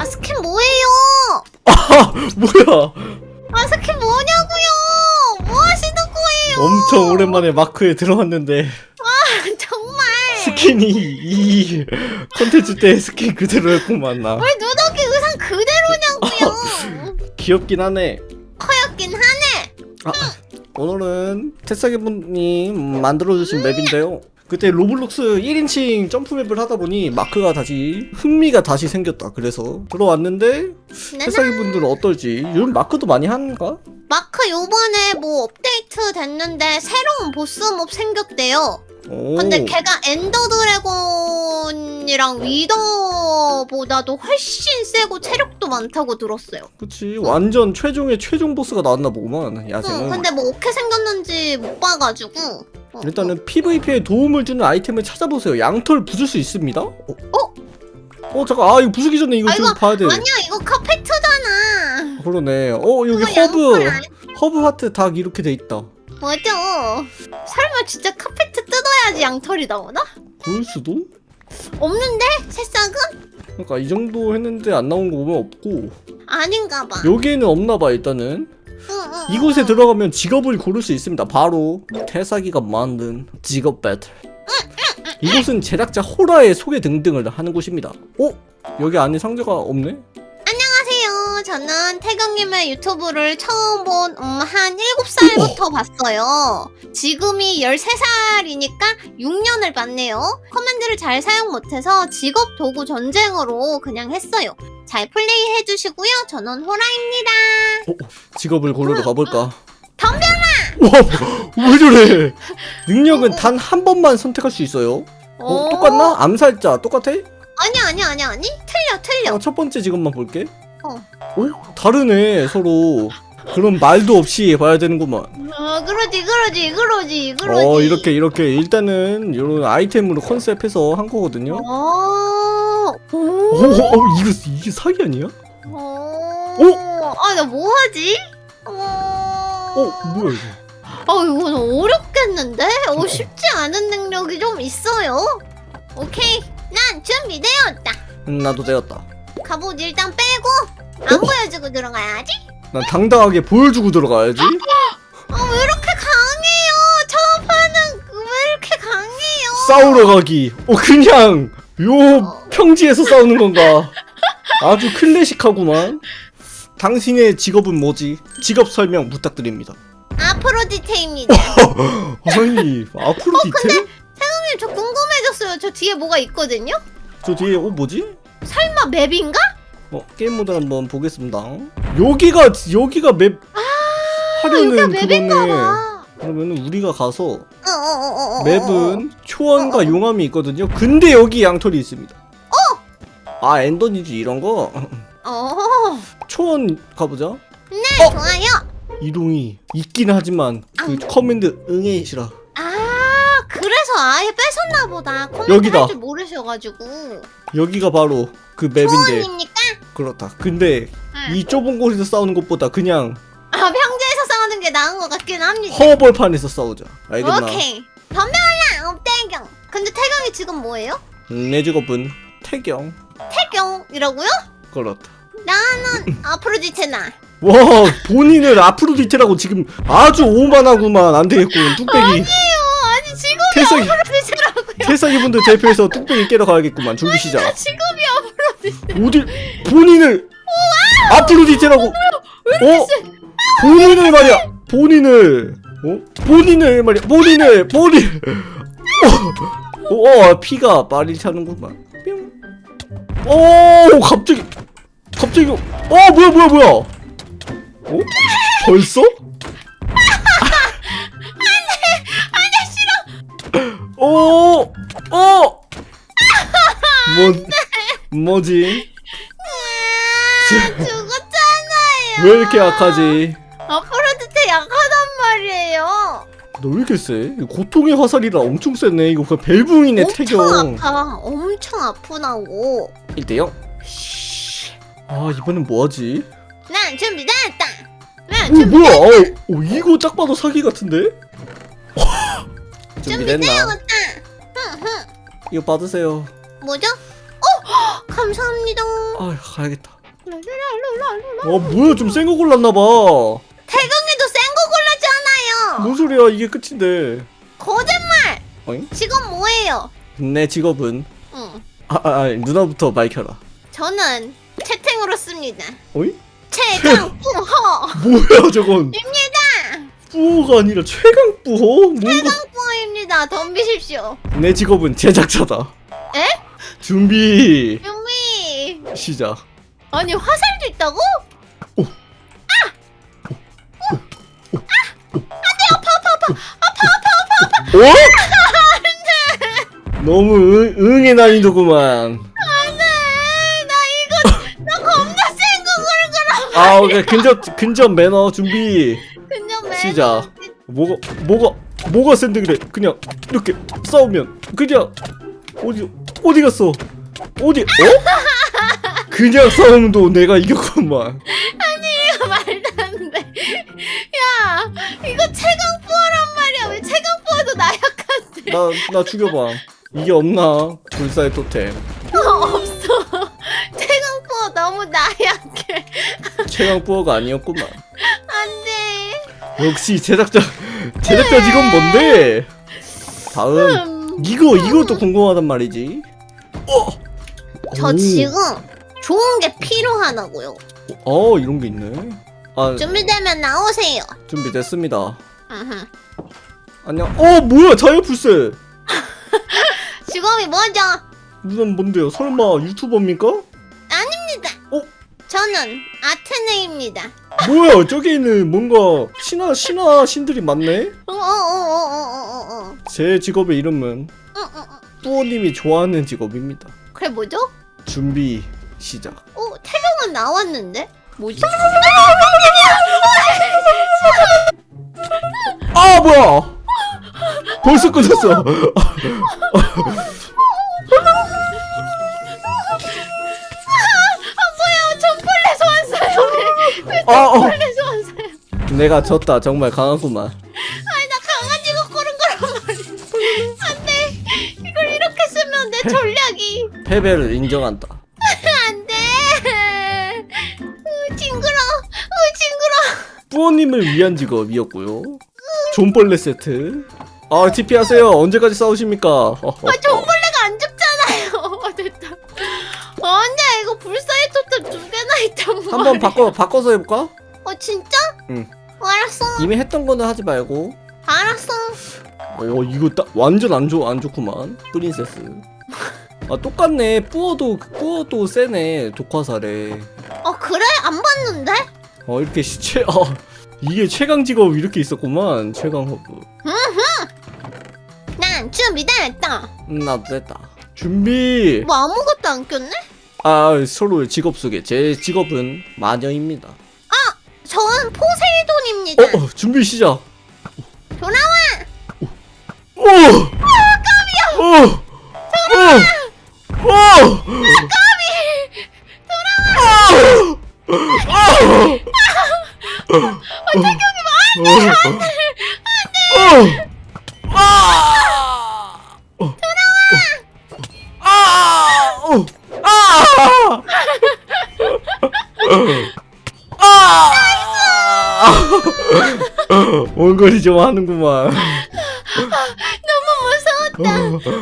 아 스킨 뭐예요? 아 뭐야 아 스킨 뭐냐고요? 뭐 하시는 거예요? 엄청 오랜만에 마크에 들어왔는데 정말 스킨이 이 컨텐츠 때 스킨 그대로였구만 나 왜 누더기 의상 그대로냐고요? 귀엽긴 하네 커였긴 하네. 아, 오늘은 테사기 분이 만들어주신 맵인데요 그때 로블록스 1인칭 점프맵을 하다 보니 마크가 다시 흥미가 다시 생겼다 그래서 들어왔는데 나나 테사기분들은 어떨지 요즘 마크도 많이 하는가? 마크 요번에 뭐 업데이트 됐는데 새로운 보스몹 생겼대요. 오. 근데 걔가 엔더 드래곤이랑 위더보다도 훨씬 세고 체력도 많다고 들었어요. 그치 완전 최종의 최종 보스가 나왔나 보구만 야생은 응, 근데 뭐 어떻게 생겼는지 못 봐가지고. 어, 일단은 PVP에 도움을 주는 아이템을 찾아보세요. 양털 부술 수 있습니다. 어? 어 잠깐. 아 이거 부수기 전에 이거 아, 좀 이거 봐야 돼. 아니야. 이거 카페트잖아. 그러네. 어 여기 허브. 허브 하트 닭 이렇게 돼 있다. 맞아. 설마 진짜 카페트 뜯어야지 양털이 나오나? 그럴 수도? 없는데? 새싹은? 그러니까 이 정도 했는데 안 나온 거 보면 없고. 아닌가 봐. 여기에는 없나 봐 일단은 이곳에 응. 들어가면 직업을 고를 수 있습니다 바로 태사기가 만든 직업 배틀 이곳은 제작자 호라의 소개 등등을 하는 곳입니다 어? 여기 안에 상자가 없네? 저는 태경님의 유튜브를 처음 본, 음, 한 7살부터 봤어요. 지금이 13살이니까 6년을 봤네요. 커맨드를 잘 사용 못해서 직업 도구 전쟁으로 그냥 했어요. 잘 플레이 해주시고요. 저는 호라입니다. 직업을 고르러 가볼까? 덤벼라! 와, 왜 저래? 능력은 단 한 번만 선택할 수 있어요. 어, 오. 똑같나? 암살자 똑같아? 아니, 아니, 아니, 아니. 틀려, 틀려. 어, 첫 번째 직업만 볼게. 어. 어? 다르네 서로. 그럼 말도 없이 봐야 되는구만. 어, 그러지, 그러지, 그러지, 그러지. 어 이렇게 이렇게 일단은 이런 아이템으로 컨셉해서 한 거거든요. 어, 오, 오. 어, 어, 이거 이게 사기 아니야? 어. 아, 나 뭐 하지? 어. 어 뭐야 이거? 아, 이건 어렵겠는데? 어, 쉽지 않은 능력이 좀 있어요. 오케이. 난 준비되었다. 음, 나도 되었다. 갑옷 일단 빼고, 안 보여주고 들어가야지. 난 당당하게 보여주고 들어가야지. 아, 왜 이렇게 강해요? 저 판은 왜 이렇게 강해요? 싸우러 가기. 어 그냥 요 평지에서 싸우는 건가? 아주 클래식하구만. 당신의 직업은 뭐지? 직업 설명 부탁드립니다. 아프로디테입니다. 아니 앞으로 디테일? 형님, 저 궁금해졌어요. 저 뒤에 뭐가 있거든요? 저 뒤에 어 뭐지? 설마 맵인가? 어 게임 모드 한번 보겠습니다. 여기가 여기가 맵 아, 여기가 하려는 맵인가 그거네. 봐. 그러면 우리가 가서 어, 어, 어, 어, 어, 맵은 초원과 어, 어. 용암이 있거든요. 근데 여기 양털이 있습니다. 아 엔더니지 이런 거 어. 초원 가보자. 네, 어? 좋아요. 이동이 있긴 하지만 그 아. 커맨드 응애시라. 아, 아예 뺏었나 보다. 코멘트 여기다. 할줄 모르셔가지고. 여기가 바로 그 맵인데 초원입니까? 그렇다. 근데 응. 이 좁은 곳에서 싸우는 것보다 그냥 아, 평지에서 싸우는 게 나은 것 같긴 합니다. 허벌판에서 싸우자. 알겠나? 오케이. 덤벼라, 업태경. 근데 태경이 지금 뭐예요? 음, 내 직업은 태경. 태경이라고요? 그렇다. 나는 아프로디테나. 와 본인을 뒤태라고 지금 아주 오만하구만 안 되겠군 뚝배기 아니에요. 아프로디테라고요. 태석이 분들 대표해서 뚝배기 깨러 가야겠구만 준비 시작 직업이 아프로디테. 어딜 본인을 뒤태라고. 어? 본인을 말이야. 본인을. 어? 본인을 말이야. 본인을. 본인. 어, 어 피가 말이 차는구만. 뿅. 오 갑자기. 갑자기. 어 뭐야 뭐야 뭐야? 어? 벌써 어! 뭐, 뭐지? 아, 죽었잖아요. 왜 이렇게 약하지? 아프로디테 약하단 말이에요. 너 왜 이렇게 세? 이거 고통의 화살이라 엄청 세네. 이거 그냥 벨붕이네, 엄청 태경. 아파. 엄청 아프다고. 1대0. 아, 이번엔 뭐하지? 난 준비됐다. 난 오, 준비. 뭐야? 어, 오, 이거 딱 봐도 사기 같은데? 준비됐나? 준비되었다. 이거 받으세요. 뭐죠? 어, 감사합니다. 아 가야겠다. 어 뭐야 좀 센 거 골랐나 봐 태경이도 센 거 골랐잖아요. 뭔 소리야 이게 끝인데 거짓말. 어잉? 지금 뭐예요? 내 직업은 응. 아, 아, 아 누나부터 밝혀라 저는 채팅으로 씁니다. 어이? 최강 뿌허 뭐야 저건 입니다. 뿌어가 아니라 최강 뿌어? 뭔가 최강뿌허입니다. 덤비십시오. 내 직업은 제작자다 에? 준비 유미. 시작 아니 화살도 있다고? 어? 너무 응, 응의 난이도구만 안돼. 나 이거 나 겁나 센거 고르거라. 아 오케이 근접 근접 매너 준비 근접 매. 시작. 뭐가 뭐가 뭐가 센데 그래 그냥 이렇게 싸우면 그냥 어디 어디 갔어 어디 어? 그냥 싸움도 내가 이겼구만 이거 말도 안 돼. 야 이거 최강뿌허란 말이야. 왜 최강뿌허도 나 약한데? 나 나 죽여봐 이게 없나 불사의 토템 어, 없어. 최강뿌허 너무 나 약해. 최강뿌어가 아니었구만 안돼. 역시 제작자 제작자 직업 뭔데 다음 음, 이거 이것도 궁금하단 말이지 어. 저 오. 지금 좋은 게 필요하다고요. 어 이런 게 있네 아 준비되면 나오세요. 준비됐습니다 으흠. 안녕 어 뭐야 자유 불세 직업이 뭐죠? 누난 뭔데요 설마 유튜버입니까? 저는 아테네입니다. 뭐야 저기 있는 뭔가 신화 신화 신들이 많네 어어어어어어어. 제 직업의 이름은 어어어. 뿌어님이 좋아하는 직업입니다 그래 뭐죠? 준비 시작 어 태경은 나왔는데 뭐지? 아 뭐야 벌써 끝났어 어. 소환사요? 내가 졌다 정말 강하구만 아니 나 강아지가 고른 거란 말이야. 안돼 이걸 이렇게 쓰면 내 전략이 패배를 인정한다 안돼. 으 징그러. 으 징그러. 뿌어님을 위한 직업이었고요 존벌레 세트 아 TP 하세요 언제까지 싸우십니까. 아 전벌 있단 말이야. 한번 바꿔 바꿔서 해볼까? 어 진짜? 응. 어, 알았어. 이미 했던 거는 하지 말고 알았어. 어 이거 딱 완전 안 좋, 안 좋구만 프린세스 아 똑같네 뿌어도 뿌어도 세네 독화살에 어 그래? 안 봤는데? 어 이렇게 시체 어 이게 최강 직업 이렇게 있었구만 최강 허브 난 준비됐다. 음 나도 됐다 준비 뭐 아무것도 안 꼈네? 아 서로 직업 소개 제 직업은 마녀입니다 전 포세이돈입니다. 어, 어 준비 시작 돌아와. 오! 어! 어! 어! 까비. 원거리 좀 하는구만. 너무 무서웠다.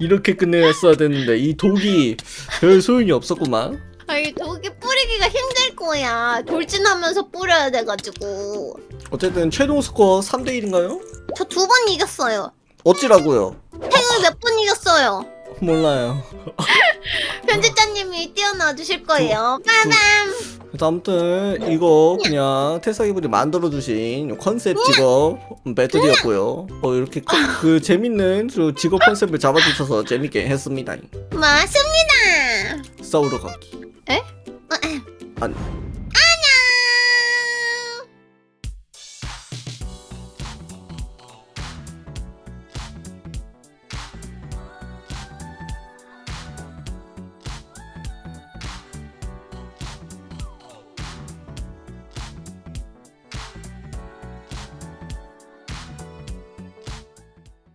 이렇게 끝냈어야 됐는데 이 독이 별 소용이 없었구만. 아이 독이 뿌리기가 힘들 거야. 돌진하면서 뿌려야 돼가지고. 어쨌든 최종 스코어 3대 1인가요? 저 두 번 이겼어요. 어찌라고요? 탱을 몇번 이겼어요. 몰라요. 편집자님이 뛰어나 주실 거예요. 빠밤. 그래서 아무튼 이거 그냥 태사기분이 만들어주신 컨셉 직업 배틀이었고요. 어 이렇게 컨- 그 재밌는 그 직업 컨셉을 잡아주셔서 재밌게 했습니다. 맞습니다. 싸우러 가기. 어, 에. 아니